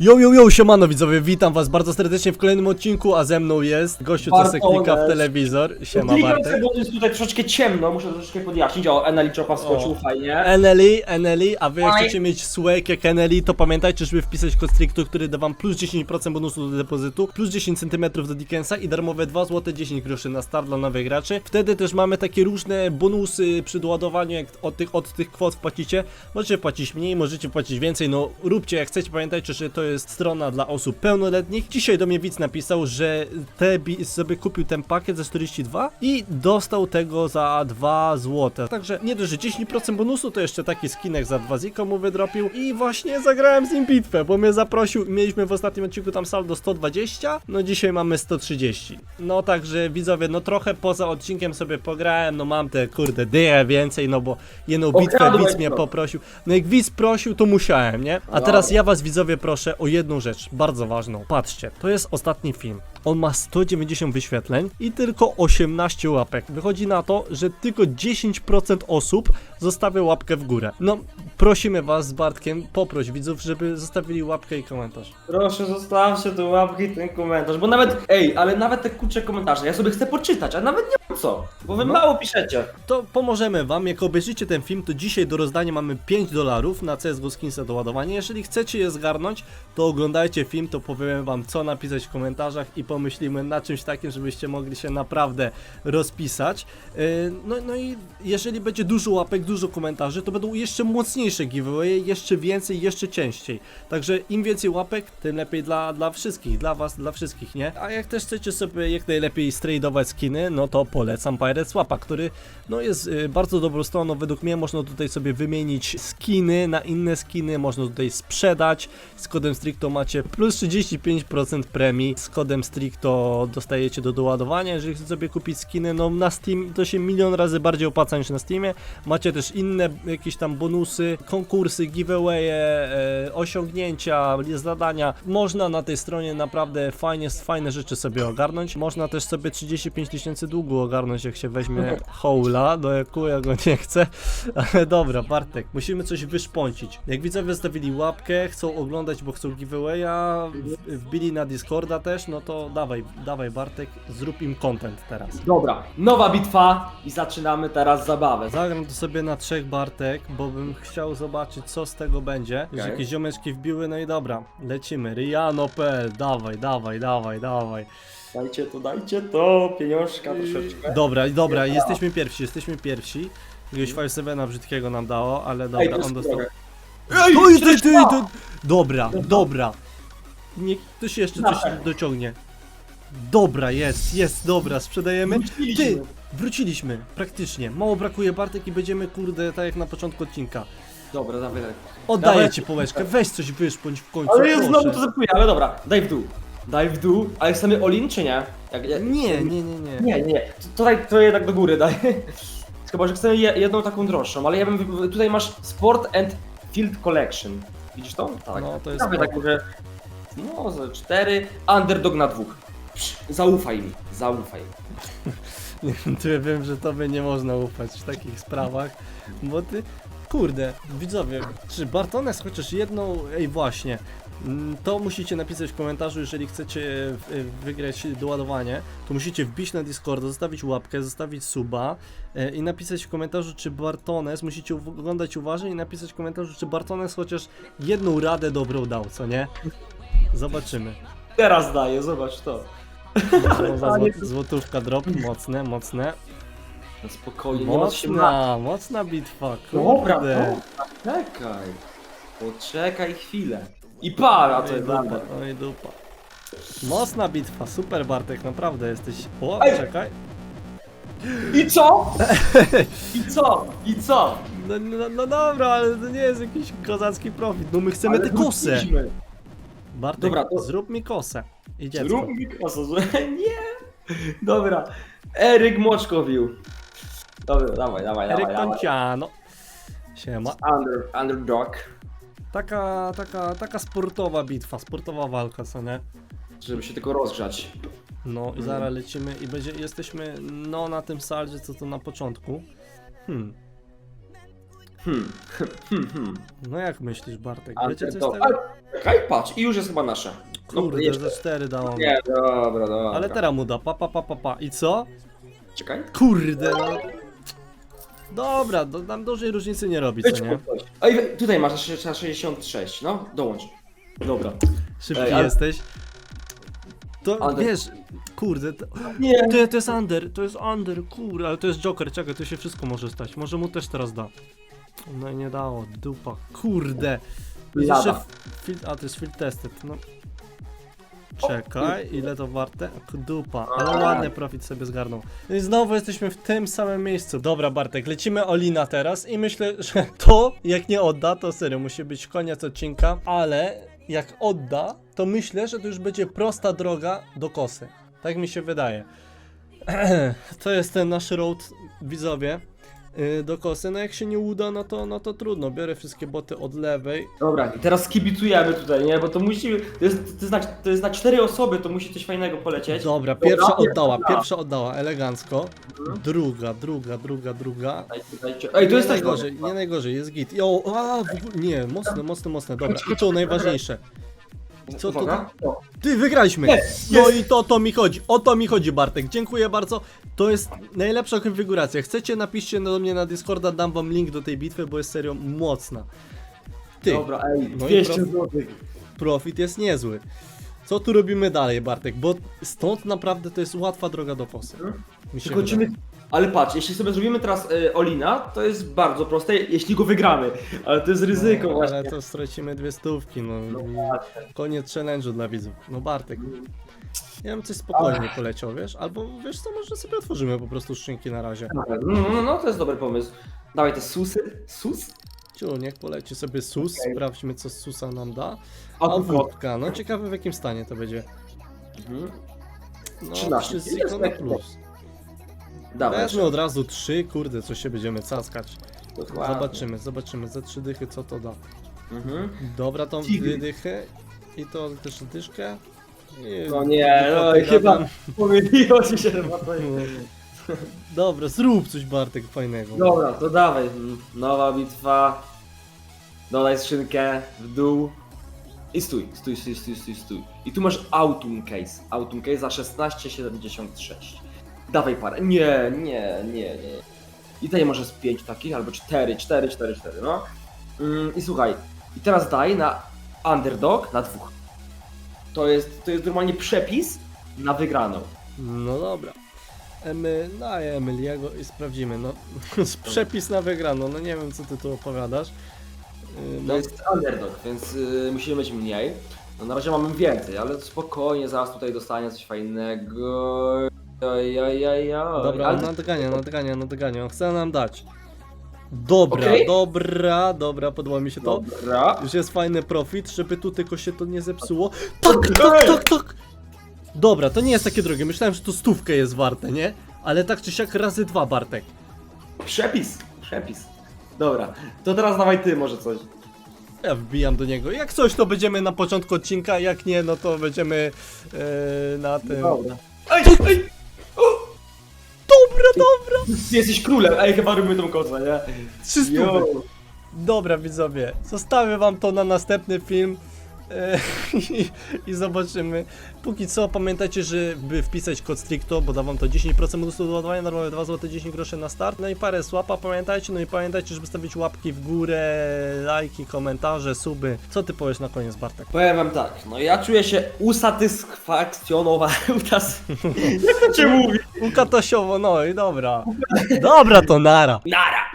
Yo, yo, yo, siemano widzowie, witam was bardzo serdecznie w kolejnym odcinku, a ze mną jest gościu, co se Bartonek. klika w telewizor. Siema Klikam Bartek. sobie, bo jest tutaj troszeczkę ciemno, muszę troszeczkę podjaśnić. O, Eneli Chopa wskoczył, fajnie. Eneli, Eneli, a wy jak Oj. chcecie mieć słek jak Eneli, to pamiętajcie, żeby wpisać kod który da wam plus 10% bonusu do depozytu, plus 10 cm do Dickensa i darmowe 2 zł 10 groszy na start dla nowych graczy. Wtedy też mamy takie różne bonusy przy doładowaniu, jak od tych, od tych kwot wpłacicie. Możecie płacić mniej, możecie płacić więcej, no róbcie jak chcecie, pamiętajcie, że to jest strona dla osób pełnoletnich. Dzisiaj do mnie widz napisał, że sobie kupił ten pakiet za 42 i dostał tego za 2 zł. Także nie dość, że 10% bonusu, to jeszcze taki skinek za 2 ziko mu wydropił i właśnie zagrałem z nim bitwę, bo mnie zaprosił, mieliśmy w ostatnim odcinku tam saldo 120, no dzisiaj mamy 130. No także widzowie, no trochę poza odcinkiem sobie pograłem, no mam te kurde dychę więcej, no bo jedną bitwę widz mnie poprosił. No jak widz prosił, to musiałem, nie? A Dobra. teraz ja was widzowie proszę o jedną rzecz, bardzo ważną. Patrzcie, to jest ostatni film. On ma 190 wyświetleń i tylko 18 łapek. Wychodzi na to, że tylko 10% osób zostawia łapkę w górę. No, prosimy was z Bartkiem, poproś widzów, żeby zostawili łapkę i komentarz. Proszę, zostawcie tu łapki i ten komentarz, bo nawet, ej, ale nawet te kurcze komentarze, ja sobie chcę poczytać, a nawet nie mam co, bo wy No. mało piszecie. To pomożemy wam, jak obejrzycie ten film, to dzisiaj do rozdania mamy 5 dolarów na CSGO Skinsa do ładowania. Jeżeli chcecie je zgarnąć, to oglądajcie film, to powiemy wam co napisać w komentarzach i pomyślimy na czymś takim, żebyście mogli się naprawdę rozpisać. Yy, No, no i jeżeli będzie dużo łapek, dużo komentarzy, to będą jeszcze mocniejsze giveawaye, jeszcze więcej, jeszcze częściej. Także im więcej łapek, tym lepiej dla, dla wszystkich, dla was, dla wszystkich, nie? A jak też chcecie sobie jak najlepiej stradować skiny, no to polecam Pirate Swapa, który no jest y, bardzo dobrą stroną, według mnie można tutaj sobie wymienić skiny na inne skiny, można tutaj sprzedać, z kodem Stricto macie plus 35% premii, z kodem Stricto dostajecie do doładowania, jeżeli chcecie sobie kupić skiny, no na Steam to się milion razy bardziej opłaca niż na Steamie, macie też inne jakieś tam bonusy, konkursy, giveawaye, e, osiągnięcia, zadania, można na tej stronie naprawdę fajnie, fajne rzeczy sobie ogarnąć, można też sobie 35 tysięcy długu ogarnąć, jak się weźmie Houla, do jaku ja go nie chcę, ale dobra, Bartek, musimy coś wyszpącić. Jak widzowie zostawili łapkę, chcą oglądać, bo chcą giveawaya, wbili na Discorda też, no to dawaj, dawaj Bartek, zrób im content teraz. Dobra, nowa bitwa i zaczynamy teraz zabawę. Zagram to sobie na trzech Bartek, bo bym chciał zobaczyć co z tego będzie. Już Okej. jakieś ziomeczki wbiły, no i dobra, lecimy. Riano.pl, dawaj, dawaj, dawaj, dawaj. Dajcie to, dajcie to, pieniążka troszeczkę. Dobra, dobra, jesteśmy pierwsi, jesteśmy pierwsi. Jakiegoś 5-7 brzydkiego nam dało, ale Ej, dobra, to on jest dostał. drogę. Oj, ty, ty, ty. Dobra. Dobra. Niech ktoś jeszcze coś dociągnie. Dobra, jest, jest, dobra, sprzedajemy. Ty, Wróciliśmy. praktycznie. Mało brakuje Bartek i będziemy, kurde, tak jak na początku odcinka. Dobra, dawaj, dawaj. Oddaję Dawaj. ci połeczkę, weź coś wyszpąć w końcu, Ale ja proszę. znowu to zepsuję, ale dobra, daj w dół. Daj w dół, ale chcemy Olin czy nie? Jak, jak, Nie, nie, nie, nie. Nie, nie, to, tutaj to jednak do góry daj. Chyba, że chcemy je, jedną taką droższą, ale ja bym, wy- tutaj masz Sport and Field Collection. Widzisz to? Tak. No, to jest Dawaj tak może, no ze cztery, underdog na dwóch. Psz, zaufaj mi, zaufaj. Ty wiem, że tobie nie można ufać w takich sprawach, bo ty... Kurde, widzowie, czy Bartones chociaż jedną... Ej, właśnie. mm, To musicie napisać w komentarzu, jeżeli chcecie e, wygrać doładowanie, to musicie wbić na Discord, zostawić łapkę, zostawić suba e, i napisać w komentarzu, czy Bartones, musicie oglądać uważnie i napisać w komentarzu, czy Bartones chociaż jedną radę dobrą dał, co nie? Zobaczymy. Teraz daję, zobacz to. No, za zło- złotówka drop, mocne, mocne. No spokojnie, nie ma się. Mocna, mocna bitwa, Dobra, kurde. dobra, czekaj. Poczekaj chwilę. I para to Oj jest dupa, under. oj dupa. Mocna bitwa, super Bartek, naprawdę jesteś... O, Ej! czekaj. I co? I co? I co? No, no, no dobra, ale to nie jest jakiś kozacki profit, no my chcemy Ale tę kosę. wróciliśmy. Bartek, Dobra, to- zrób mi kosę. I dziecko. Zrób że- nie. Dobra. Eryk Moczkowił. Dobra, dawaj, dawaj, Eryk dawaj, dawaj. Panciano. Siema. Under, underdog. Taka, taka, taka sportowa bitwa, sportowa walka, co nie? Żeby się tylko rozgrzać. No i zaraz lecimy i będzie, jesteśmy no na tym saldzie, co to na początku. Hmm. Hmm. Hmm, hmm. No jak myślisz, Bartek? Wiecie coś z Underdog. tego? Ale, czekaj, patrz, i już jest chyba nasze. No, Kurde, jeszcze. za cztery dało mi. Nie, dobra, dobra. Ale teraz mu da, pa, pa, pa, pa, pa. I co? Czekaj. Kurde, no. Dobra, do, nam dużej różnicy nie robi, co nie? Ej, tutaj masz sze- sze- 66, no, dołącz. Dobra. Szybki Ej, ale- jesteś. To Under. wiesz, kurde, to, Nie. to, to jest under, to jest under, kurde, ale to jest Joker, czekaj, to się wszystko może stać. Może mu też teraz da. No i nie dało, dupa, kurde. Lada. jeszcze field, a to jest field tested, no. Czekaj, ile to warte? Dupa, ale ładny profit sobie zgarnął. No i znowu jesteśmy w tym samym miejscu. Dobra, Bartek, lecimy Olina teraz i myślę, że to, jak nie odda, to serio, musi być koniec odcinka, ale jak odda, to myślę, że to już będzie prosta droga do kosy. Tak mi się wydaje. To jest ten nasz road, widzowie, do kosy. No jak się nie uda, no to, no to trudno. Biorę wszystkie boty od lewej. Dobra, i teraz kibicujemy tutaj, nie? Bo to musi. To jest, to jest, na, to jest na cztery osoby, to musi coś fajnego polecieć. Dobra, pierwsza oddała, pierwsza oddała, elegancko. Druga, druga, druga, druga. Dajcie, dajcie. Ej, to jest nie też najgorzej, nie najgorzej, jest git. Jo, a, w ogóle, nie, mocne, mocne, mocne, dobra. I to najważniejsze. Co tu? Uwaga. O, Ty, wygraliśmy! Jest, No i to, to mi chodzi, o to mi chodzi Bartek, dziękuję bardzo. To jest najlepsza konfiguracja. Chcecie, napiszcie do mnie na Discorda, dam wam link do tej bitwy, bo jest serio mocna. Ty, Dobra, ej, No i 200 prof- złotych. profit jest niezły. Co tu robimy dalej, Bartek? Bo stąd naprawdę to jest łatwa droga do posy. Mi się Kończymy. wydaje. Ale patrz, jeśli sobie zrobimy teraz y, Olina, to jest bardzo proste, jeśli go wygramy. Ale to jest ryzyko No, właśnie. ale to stracimy dwie stówki, no. No i. Koniec challenge'u dla widzów. No Bartek. Ja bym coś spokojnie poleciał, wiesz? Albo wiesz co, może sobie otworzymy po prostu skrzynki na razie. No, no, no, to jest dobry pomysł. Dawaj te susy. Sus? Ciu, niech poleci sobie sus, Okej. sprawdźmy co z susa nam da. A A wódka, no ciekawe w jakim stanie to będzie. Mhm. No, 13. trzy Jest ziko na tak- plus. Dawaj. Wezmę od razu trzy, kurde, co się będziemy caskać. Dokładnie. Zobaczymy, zobaczymy, za trzy dychy co to da. Mhm. Dobra, tą dwie dychy i to też dyszkę. I No nie, no i chyba pomyliło ci się chyba to. Dobra, zrób coś Bartek fajnego. Dobra, to dawaj. Nowa bitwa. Dodaj skrzynkę w dół. I stój, stój, stój, stój, stój, stój. I tu masz Autumn Case. Autumn Case za 16,76. Dawaj parę. Nie, nie, nie, nie. I tutaj może z 5 takich, albo 4, 4, 4, 4, no. Mm, I słuchaj, i teraz daj na underdog na dwóch. To jest, to jest normalnie przepis na wygraną. No dobra. Emy, daję Emiliego i sprawdzimy. No, przepis na wygraną. No nie wiem, co ty tu opowiadasz. Yy, To No, jest underdog, więc y, musimy mieć mniej. No na razie mamy więcej, ale spokojnie, zaraz tutaj dostanie coś fajnego. Oj, oj, oj, oj. dobra, ale... on nadgania, nadgania, nadgania. On chce nam dać. Dobra, Okej. dobra, dobra, podoba mi się to. Dobra. Już jest fajny profit, żeby tu tylko się to nie zepsuło. Tak, tak, tak, tak! Dobra, to nie jest takie drogie. Myślałem, że to stówkę jest warte, nie? Ale tak czy siak razy dwa, Bartek. Przepis, przepis. Dobra, to teraz dawaj ty może coś. Ja wbijam do niego. Jak coś, to będziemy na początku odcinka, jak nie, no to będziemy e, na tym. Dobra. Ej, ej! Jesteś królem, ej, chyba robimy tą kozę, nie? Trzy stówy. Dobra, widzowie, zostawię wam to na następny film. E, I, I zobaczymy. Póki co pamiętajcie, żeby wpisać kod stricto, bo da wam to 10% bonusu do ładowania, normalnie 2 zł 10 groszy na start. No i parę słapa, pamiętajcie, no i pamiętajcie, żeby stawić łapki w górę, lajki, komentarze, suby. Co ty powiesz na koniec, Bartek? Powiem wam tak, no ja czuję się usatysfakcjonowany. Utas... Jak to cię mówi? Ukatosiowo, no i dobra. Dobra, to nara. Nara!